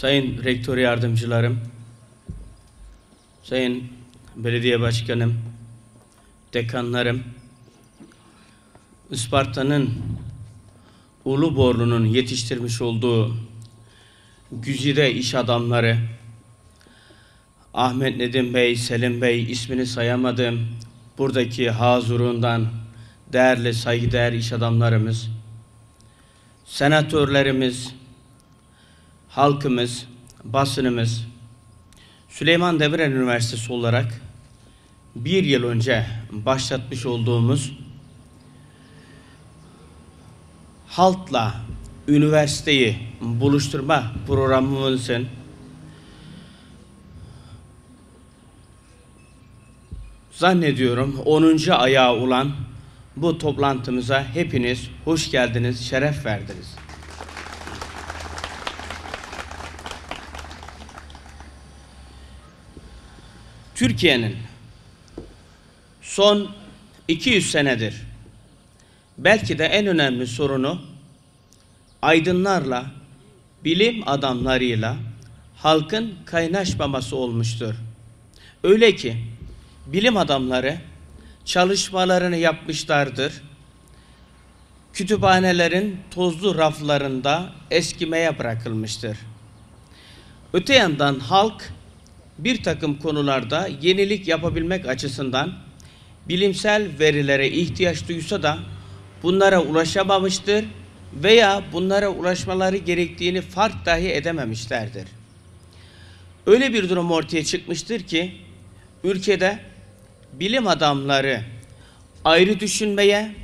Sayın Rektör Yardımcılarım, Sayın Belediye Başkanım, Dekanlarım, Isparta'nın Uluborlu'nun yetiştirmiş olduğu güzide iş adamları, Ahmet Nedim Bey, Selim Bey ismini sayamadım. Buradaki hazurundan değerli saygıdeğer iş adamlarımız, senatörlerimiz, halkımız, basınımız, Süleyman Demirel Üniversitesi olarak bir yıl önce başlatmış olduğumuz halkla üniversiteyi buluşturma programımızın zannediyorum 10. ayağı olan bu toplantımıza hepiniz hoş geldiniz, şeref verdiniz. Türkiye'nin son 200 senedir belki de en önemli sorunu aydınlarla, bilim adamlarıyla halkın kaynaşmaması olmuştur. Öyle ki bilim adamları çalışmalarını yapmışlardır. Kütüphanelerin tozlu raflarında eskimeye bırakılmıştır. Öte yandan halk bir takım konularda yenilik yapabilmek açısından bilimsel verilere ihtiyaç duysa da bunlara ulaşamamıştır veya bunlara ulaşmaları gerektiğini fark dahi edememişlerdir. Öyle bir durum ortaya çıkmıştır ki ülkede bilim adamları ayrı düşünmeye,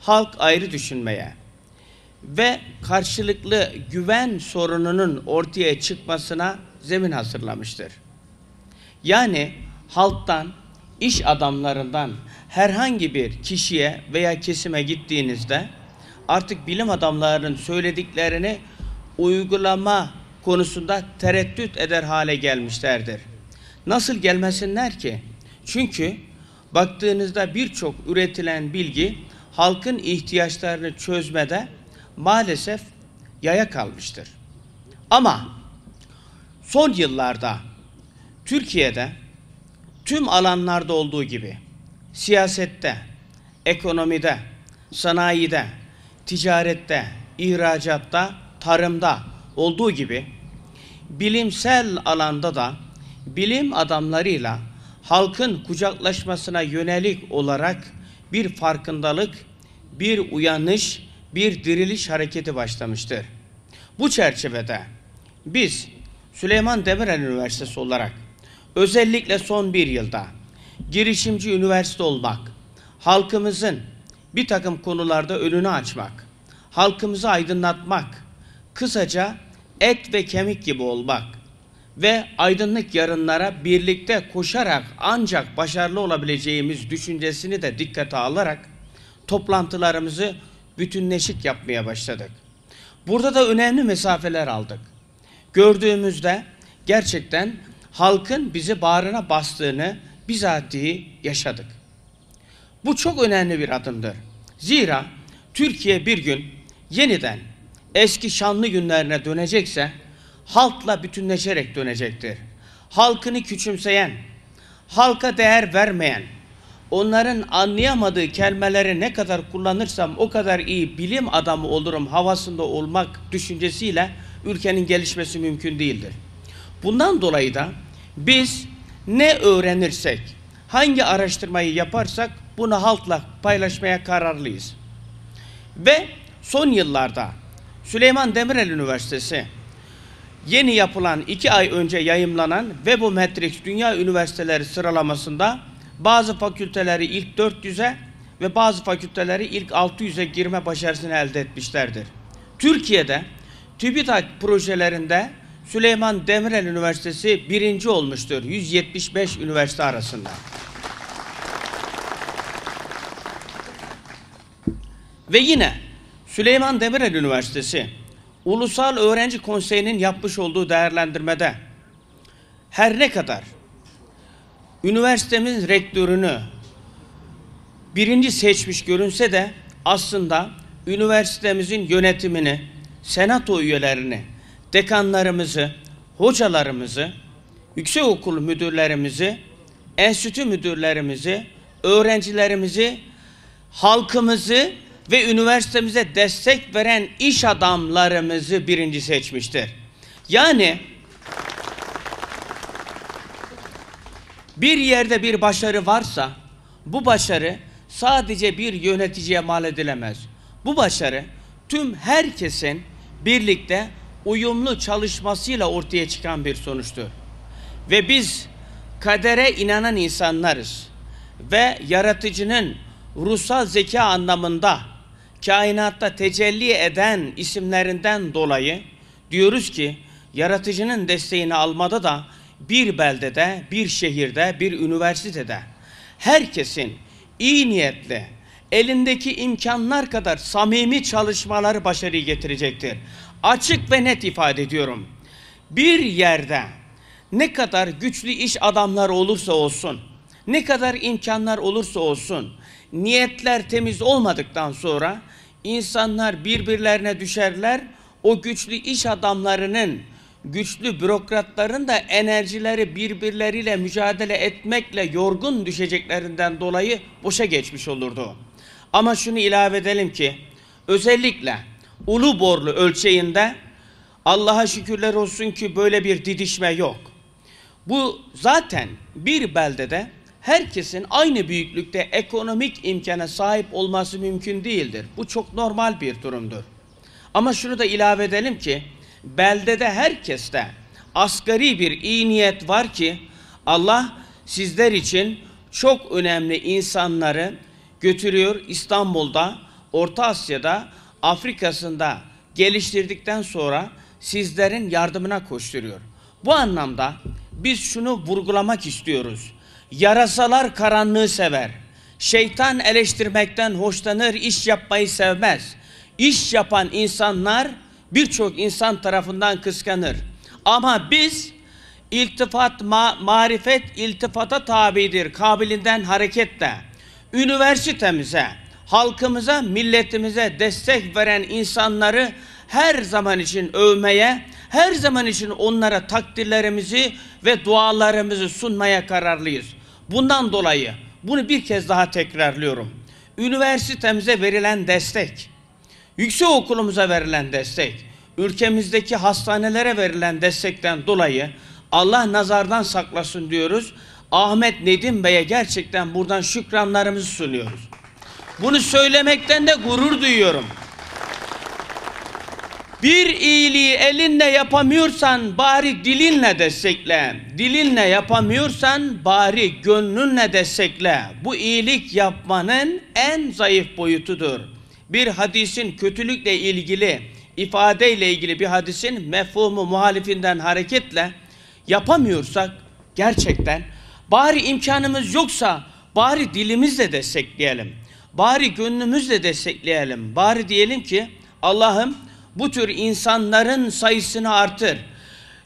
halk ayrı düşünmeye ve karşılıklı güven sorununun ortaya çıkmasına zemin hazırlamıştır. Yani halktan, iş adamlarından herhangi bir kişiye veya kesime gittiğinizde artık bilim adamlarının söylediklerini uygulama konusunda tereddüt eder hale gelmişlerdir. Nasıl gelmesinler ki? Çünkü baktığınızda birçok üretilen bilgi halkın ihtiyaçlarını çözmede maalesef yaya kalmıştır. Ama son yıllarda Türkiye'de tüm alanlarda olduğu gibi siyasette, ekonomide, sanayide, ticarette, ihracatta, tarımda olduğu gibi bilimsel alanda da bilim adamlarıyla halkın kucaklaşmasına yönelik olarak bir farkındalık, bir uyanış, bir diriliş hareketi başlamıştır. Bu çerçevede biz Süleyman Demirel Üniversitesi olarak özellikle son bir yılda girişimci üniversite olmak, halkımızın bir takım konularda önünü açmak, halkımızı aydınlatmak, kısaca et ve kemik gibi olmak ve aydınlık yarınlara birlikte koşarak ancak başarılı olabileceğimiz düşüncesini de dikkate alarak toplantılarımızı bütünleşik yapmaya başladık. Burada da önemli mesafeler aldık. Gördüğümüzde gerçekten halkın bizi bağrına bastığını bizatihi yaşadık. Bu çok önemli bir adımdır. Zira Türkiye bir gün yeniden eski şanlı günlerine dönecekse halkla bütünleşerek dönecektir. Halkını küçümseyen, halka değer vermeyen, onların anlayamadığı kelimeleri ne kadar kullanırsam o kadar iyi bilim adamı olurum havasında olmak düşüncesiyle ülkenin gelişmesi mümkün değildir. Bundan dolayı da biz ne öğrenirsek, hangi araştırmayı yaparsak bunu halkla paylaşmaya kararlıyız. Ve son yıllarda Süleyman Demirel Üniversitesi yeni yapılan iki ay önce yayımlanan Webometrics Dünya Üniversiteleri sıralamasında bazı fakülteleri ilk 400'e ve bazı fakülteleri ilk 600'e girme başarısını elde etmişlerdir. Türkiye'de TÜBİTAK projelerinde Süleyman Demirel Üniversitesi birinci olmuştur 175 üniversite arasında. Ve yine Süleyman Demirel Üniversitesi Ulusal Öğrenci Konseyi'nin yapmış olduğu değerlendirmede her ne kadar üniversitemiz rektörünü birinci seçmiş görünse de aslında üniversitemizin yönetimini, senato üyelerini, dekanlarımızı, hocalarımızı, yüksek okul müdürlerimizi, enstitü müdürlerimizi, öğrencilerimizi, halkımızı ve üniversitemize destek veren iş adamlarımızı birinci seçmiştir. Yani bir yerde bir başarı varsa bu başarı sadece bir yöneticiye mal edilemez. Bu başarı tüm herkesin birlikte uyumlu çalışmasıyla ortaya çıkan bir sonuçtur. Ve biz kadere inanan insanlarız ve yaratıcının ruhsal zeka anlamında kainatta tecelli eden isimlerinden dolayı diyoruz ki yaratıcının desteğini almada da bir beldede, bir şehirde, bir üniversitede herkesin iyi niyetli, elindeki imkanlar kadar samimi çalışmaları başarıyı getirecektir. Açık ve net ifade ediyorum. Bir yerde ne kadar güçlü iş adamlar olursa olsun, ne kadar imkanlar olursa olsun, niyetler temiz olmadıktan sonra insanlar birbirlerine düşerler. O güçlü iş adamlarının, güçlü bürokratların da enerjileri birbirleriyle mücadele etmekle yorgun düşeceklerinden dolayı boşa geçmiş olurdu. Ama şunu ilave edelim ki özellikle ulu borlu ölçeğinde Allah'a şükürler olsun ki böyle bir didişme yok. Bu zaten bir beldede herkesin aynı büyüklükte ekonomik imkana sahip olması mümkün değildir. Bu çok normal bir durumdur. Ama şunu da ilave edelim ki beldede herkeste asgari bir iyi niyet var ki Allah sizler için çok önemli insanları götürüyor İstanbul'da, Orta Asya'da, Afrika'sında geliştirdikten sonra sizlerin yardımına koşturuyor. Bu anlamda biz şunu vurgulamak istiyoruz. Yarasalar karanlığı sever. Şeytan eleştirmekten hoşlanır, iş yapmayı sevmez. İş yapan insanlar birçok insan tarafından kıskanır. Ama biz iltifat, ma marifet iltifata tabidir kabilinden hareketle üniversitemize, halkımıza, milletimize destek veren insanları her zaman için övmeye, her zaman için onlara takdirlerimizi ve dualarımızı sunmaya kararlıyız. Bundan dolayı bunu bir kez daha tekrarlıyorum. Üniversitemize verilen destek, yüksek okulumuza verilen destek, ülkemizdeki hastanelere verilen destekten dolayı Allah nazardan saklasın diyoruz. Ahmet Nedim Bey'e gerçekten buradan şükranlarımızı sunuyoruz. Bunu söylemekten de gurur duyuyorum. Bir iyiliği elinle yapamıyorsan bari dilinle destekle. Dilinle yapamıyorsan bari gönlünle destekle. Bu iyilik yapmanın en zayıf boyutudur. Bir hadisin kötülükle ilgili, ifadeyle ilgili bir hadisin mefhumu muhalifinden hareketle yapamıyorsak gerçekten bari imkanımız yoksa bari dilimizle destekleyelim. Bari gönlümüzle destekleyelim. Bari diyelim ki Allah'ım bu tür insanların sayısını artır.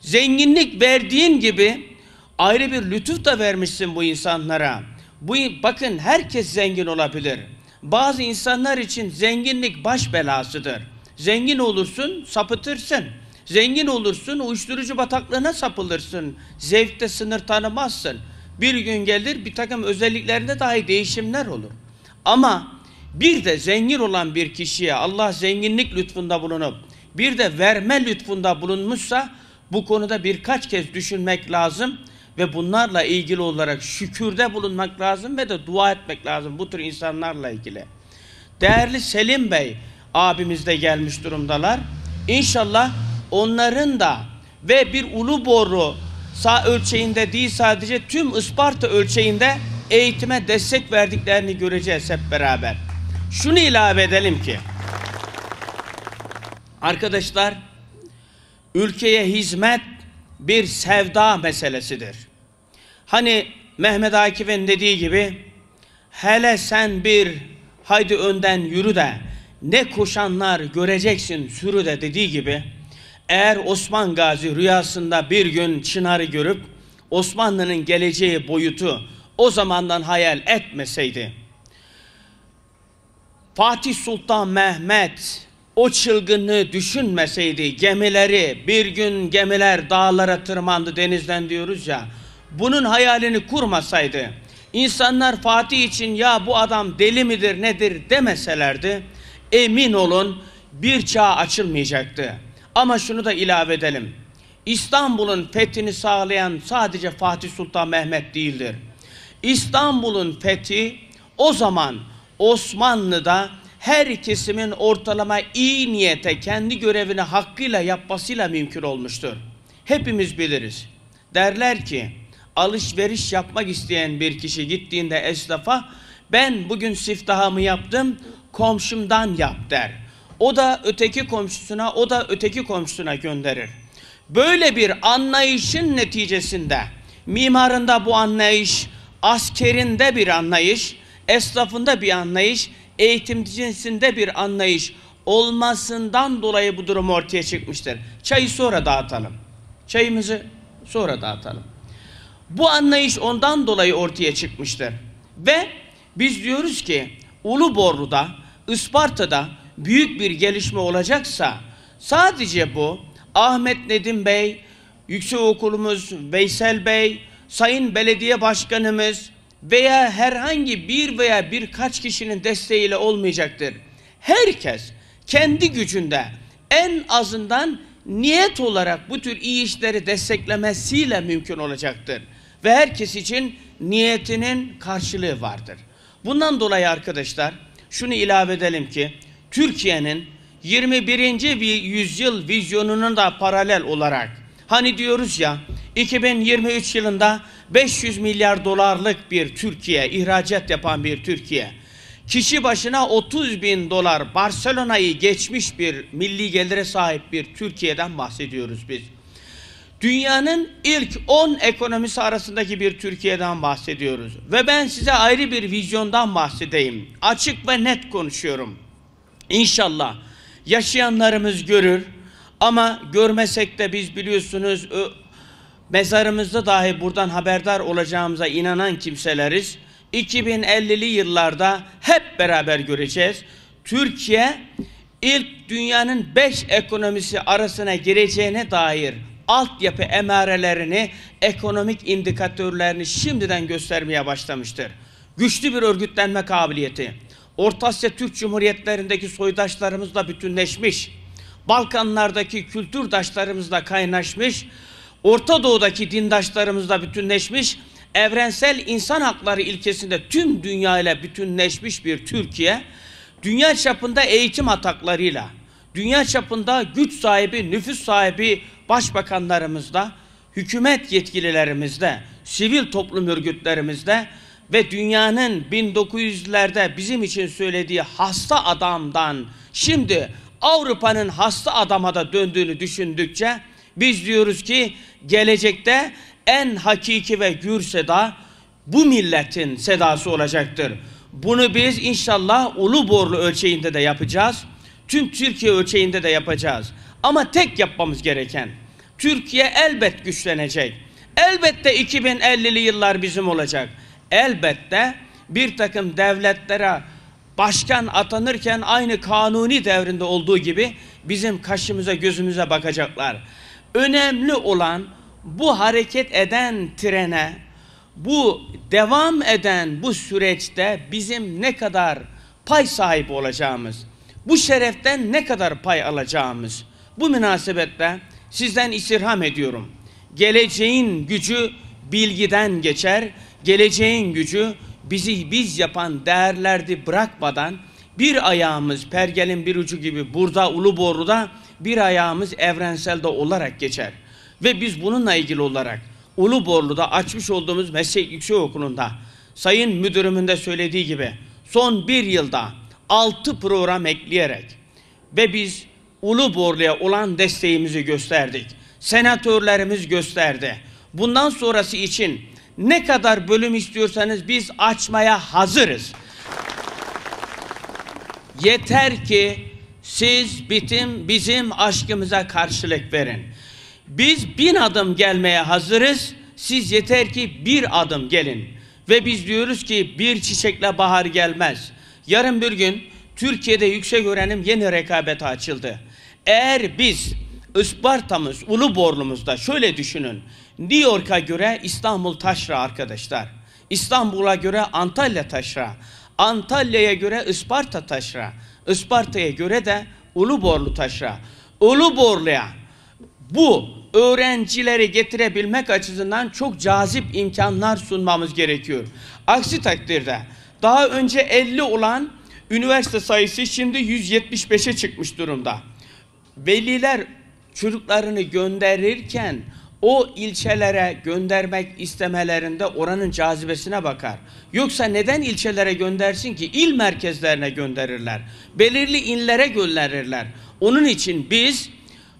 Zenginlik verdiğin gibi ayrı bir lütuf da vermişsin bu insanlara. Bu bakın herkes zengin olabilir. Bazı insanlar için zenginlik baş belasıdır. Zengin olursun, sapıtırsın. Zengin olursun, uyuşturucu bataklığına sapılırsın. Zevkte sınır tanımazsın. Bir gün gelir bir takım özelliklerinde dahi değişimler olur. Ama bir de zengin olan bir kişiye Allah zenginlik lütfunda bulunup bir de verme lütfunda bulunmuşsa bu konuda birkaç kez düşünmek lazım ve bunlarla ilgili olarak şükürde bulunmak lazım ve de dua etmek lazım bu tür insanlarla ilgili. Değerli Selim Bey abimiz de gelmiş durumdalar. İnşallah onların da ve bir ulu boru sağ ölçeğinde değil sadece tüm Isparta ölçeğinde eğitime destek verdiklerini göreceğiz hep beraber. Şunu ilave edelim ki arkadaşlar ülkeye hizmet bir sevda meselesidir. Hani Mehmet Akif'in dediği gibi hele sen bir haydi önden yürü de ne koşanlar göreceksin sürü de dediği gibi eğer Osman Gazi rüyasında bir gün Çınar'ı görüp Osmanlı'nın geleceği boyutu o zamandan hayal etmeseydi Fatih Sultan Mehmet o çılgınlığı düşünmeseydi gemileri bir gün gemiler dağlara tırmandı denizden diyoruz ya bunun hayalini kurmasaydı insanlar Fatih için ya bu adam deli midir nedir demeselerdi emin olun bir çağ açılmayacaktı. Ama şunu da ilave edelim. İstanbul'un fethini sağlayan sadece Fatih Sultan Mehmet değildir. İstanbul'un fethi o zaman Osmanlı'da her kesimin ortalama iyi niyete kendi görevini hakkıyla yapmasıyla mümkün olmuştur. Hepimiz biliriz. Derler ki alışveriş yapmak isteyen bir kişi gittiğinde esnafa ben bugün siftahımı yaptım komşumdan yap der. O da öteki komşusuna o da öteki komşusuna gönderir. Böyle bir anlayışın neticesinde mimarında bu anlayış, askerinde bir anlayış, esnafında bir anlayış, eğitimcisinde bir anlayış olmasından dolayı bu durum ortaya çıkmıştır. Çayı sonra dağıtalım. Çayımızı sonra dağıtalım. Bu anlayış ondan dolayı ortaya çıkmıştır. Ve biz diyoruz ki Uluborlu'da, Isparta'da büyük bir gelişme olacaksa sadece bu Ahmet Nedim Bey, Yüksek Okulumuz Veysel Bey, Sayın Belediye Başkanımız veya herhangi bir veya birkaç kişinin desteğiyle olmayacaktır. Herkes kendi gücünde en azından niyet olarak bu tür iyi işleri desteklemesiyle mümkün olacaktır. Ve herkes için niyetinin karşılığı vardır. Bundan dolayı arkadaşlar şunu ilave edelim ki Türkiye'nin 21. yüzyıl vizyonunun da paralel olarak hani diyoruz ya 2023 yılında 500 milyar dolarlık bir Türkiye, ihracat yapan bir Türkiye. Kişi başına 30 bin dolar Barcelona'yı geçmiş bir milli gelire sahip bir Türkiye'den bahsediyoruz biz. Dünyanın ilk 10 ekonomisi arasındaki bir Türkiye'den bahsediyoruz. Ve ben size ayrı bir vizyondan bahsedeyim. Açık ve net konuşuyorum. İnşallah yaşayanlarımız görür ama görmesek de biz biliyorsunuz mezarımızda dahi buradan haberdar olacağımıza inanan kimseleriz. 2050'li yıllarda hep beraber göreceğiz. Türkiye ilk dünyanın 5 ekonomisi arasına gireceğine dair altyapı emarelerini, ekonomik indikatörlerini şimdiden göstermeye başlamıştır. Güçlü bir örgütlenme kabiliyeti. Orta Asya Türk Cumhuriyetlerindeki soydaşlarımızla bütünleşmiş, Balkanlardaki kültürdaşlarımızla kaynaşmış, Orta Doğu'daki dindaşlarımızla bütünleşmiş, evrensel insan hakları ilkesinde tüm dünya ile bütünleşmiş bir Türkiye, dünya çapında eğitim ataklarıyla, dünya çapında güç sahibi, nüfus sahibi başbakanlarımızda, hükümet yetkililerimizde, sivil toplum örgütlerimizde ve dünyanın 1900'lerde bizim için söylediği hasta adamdan şimdi Avrupa'nın hasta adama da döndüğünü düşündükçe biz diyoruz ki gelecekte en hakiki ve gür seda bu milletin sedası olacaktır. Bunu biz inşallah ulu borlu ölçeğinde de yapacağız. Tüm Türkiye ölçeğinde de yapacağız. Ama tek yapmamız gereken Türkiye elbet güçlenecek. Elbette 2050'li yıllar bizim olacak. Elbette bir takım devletlere başkan atanırken aynı kanuni devrinde olduğu gibi bizim kaşımıza gözümüze bakacaklar. Önemli olan bu hareket eden trene, bu devam eden bu süreçte bizim ne kadar pay sahibi olacağımız, bu şereften ne kadar pay alacağımız. Bu münasebetle sizden istirham ediyorum. Geleceğin gücü bilgiden geçer. Geleceğin gücü bizi biz yapan değerlerdi bırakmadan bir ayağımız pergelin bir ucu gibi burada ulu boruda bir ayağımız evrenselde olarak geçer. Ve biz bununla ilgili olarak Ulu Borlu'da açmış olduğumuz meslek yüksek okulunda sayın müdürümün de söylediği gibi son bir yılda altı program ekleyerek ve biz Ulu Borlu'ya olan desteğimizi gösterdik. Senatörlerimiz gösterdi. Bundan sonrası için ne kadar bölüm istiyorsanız biz açmaya hazırız. Yeter ki siz bitim bizim aşkımıza karşılık verin. Biz bin adım gelmeye hazırız. Siz yeter ki bir adım gelin. Ve biz diyoruz ki bir çiçekle bahar gelmez. Yarın bir gün Türkiye'de yüksek öğrenim yeni rekabete açıldı. Eğer biz Isparta'mız, Uluborlu'muzda şöyle düşünün. New York'a göre İstanbul taşra arkadaşlar. İstanbul'a göre Antalya taşra. Antalya'ya göre Isparta taşra. Isparta'ya göre de Uluborlu taşra. Uluborlu'ya bu öğrencileri getirebilmek açısından çok cazip imkanlar sunmamız gerekiyor. Aksi takdirde daha önce 50 olan üniversite sayısı şimdi 175'e çıkmış durumda. Veliler çocuklarını gönderirken o ilçelere göndermek istemelerinde oranın cazibesine bakar. Yoksa neden ilçelere göndersin ki? İl merkezlerine gönderirler. Belirli illere gönderirler. Onun için biz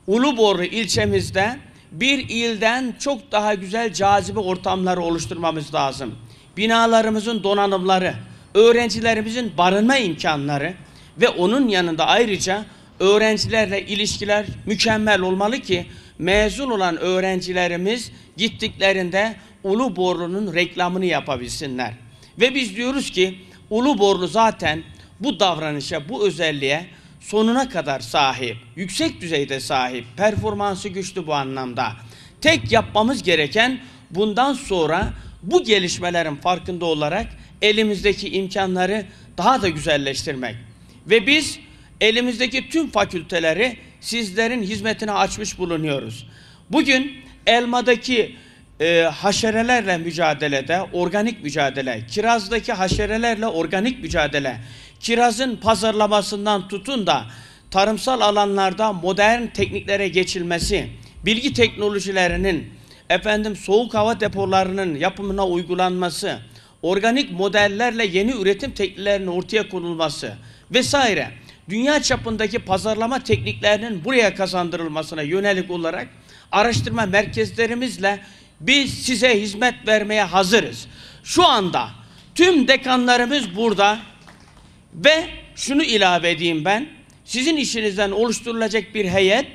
Uluborlu ilçemizde bir ilden çok daha güzel cazibe ortamları oluşturmamız lazım. Binalarımızın donanımları, öğrencilerimizin barınma imkanları ve onun yanında ayrıca öğrencilerle ilişkiler mükemmel olmalı ki mezun olan öğrencilerimiz gittiklerinde Uluborlu'nun reklamını yapabilsinler. Ve biz diyoruz ki Uluborlu zaten bu davranışa, bu özelliğe sonuna kadar sahip, yüksek düzeyde sahip, performansı güçlü bu anlamda. Tek yapmamız gereken bundan sonra bu gelişmelerin farkında olarak elimizdeki imkanları daha da güzelleştirmek. Ve biz elimizdeki tüm fakülteleri sizlerin hizmetine açmış bulunuyoruz. Bugün elmadaki e, haşerelerle mücadelede, organik mücadele, kirazdaki haşerelerle organik mücadele, kirazın pazarlamasından tutun da tarımsal alanlarda modern tekniklere geçilmesi, bilgi teknolojilerinin, efendim soğuk hava depolarının yapımına uygulanması, organik modellerle yeni üretim tekniklerinin ortaya konulması vesaire dünya çapındaki pazarlama tekniklerinin buraya kazandırılmasına yönelik olarak araştırma merkezlerimizle biz size hizmet vermeye hazırız. Şu anda tüm dekanlarımız burada ve şunu ilave edeyim ben. Sizin işinizden oluşturulacak bir heyet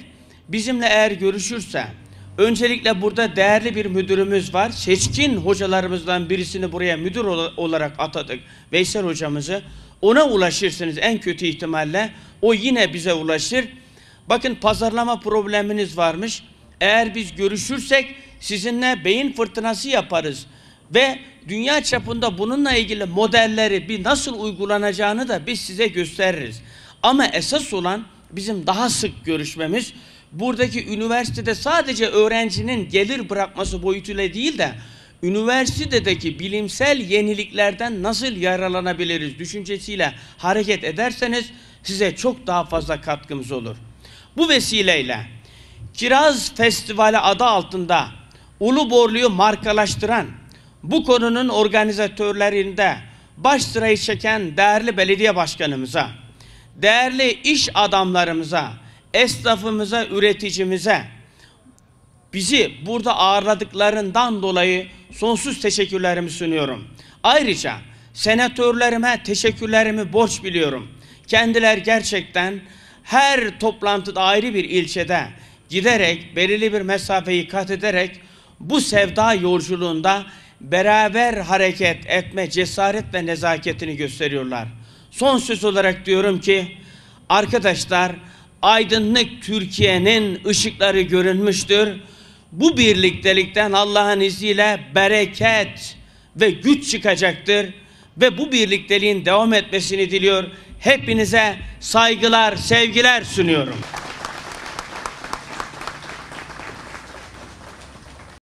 bizimle eğer görüşürse öncelikle burada değerli bir müdürümüz var. Seçkin hocalarımızdan birisini buraya müdür olarak atadık. Veysel hocamızı. Ona ulaşırsınız en kötü ihtimalle. O yine bize ulaşır. Bakın pazarlama probleminiz varmış. Eğer biz görüşürsek sizinle beyin fırtınası yaparız. Ve dünya çapında bununla ilgili modelleri bir nasıl uygulanacağını da biz size gösteririz. Ama esas olan bizim daha sık görüşmemiz buradaki üniversitede sadece öğrencinin gelir bırakması boyutuyla değil de üniversitedeki bilimsel yeniliklerden nasıl yararlanabiliriz düşüncesiyle hareket ederseniz size çok daha fazla katkımız olur. Bu vesileyle Kiraz Festivali adı altında Uluborlu'yu markalaştıran bu konunun organizatörlerinde baş sırayı çeken değerli belediye başkanımıza, değerli iş adamlarımıza, esnafımıza, üreticimize, bizi burada ağırladıklarından dolayı sonsuz teşekkürlerimi sunuyorum. Ayrıca senatörlerime teşekkürlerimi borç biliyorum. Kendiler gerçekten her toplantıda ayrı bir ilçede giderek belirli bir mesafeyi kat ederek bu sevda yolculuğunda beraber hareket etme cesaret ve nezaketini gösteriyorlar. Son söz olarak diyorum ki arkadaşlar aydınlık Türkiye'nin ışıkları görünmüştür. Bu birliktelikten Allah'ın izniyle bereket ve güç çıkacaktır ve bu birlikteliğin devam etmesini diliyor. Hepinize saygılar, sevgiler sunuyorum.